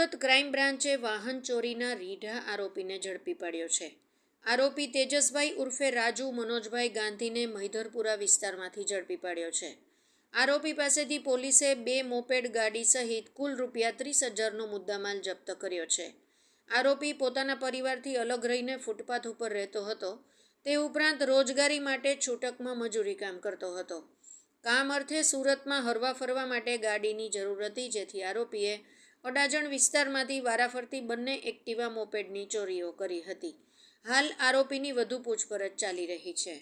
Surat crime બ્રાન્ચે વાહન ચોરીના રીઢા આરોપીને ઝડપી પાડ્યો છે. આરોપી તેજસભાઈ ઉર્ફે રાજુ મનોજભાઈ ગાંધીને મહિધરપુરા વિસ્તારમાંથી ઝડપી પાડ્યો છે. આરોપી પાસેથી પોલીસે બે મોપેડ ગાડી સહિત કુલ રૂપિયા ત્રીસ હજારનો મુદ્દામાલ જપ્ત કર્યો છે. આરોપી પોતાના પરિવારથી અલગ રહીને ફૂટપાથ ઉપર રહેતો હતો. તે ઉપરાંત રોજગારી માટે છૂટકમાં મજૂરી કામ કરતો હતો. કામ અર્થે સુરતમાં હરવા ફરવા માટે ગાડીની જરૂર હતી, જેથી આરોપીએ અડાજણ વિસ્તારમાંથી વારાફરતી બંને એક્ટિવા મોપેડની ચોરીઓ કરી હતી. હાલ આરોપીની વધુ પૂછપરછ ચાલી રહી છે.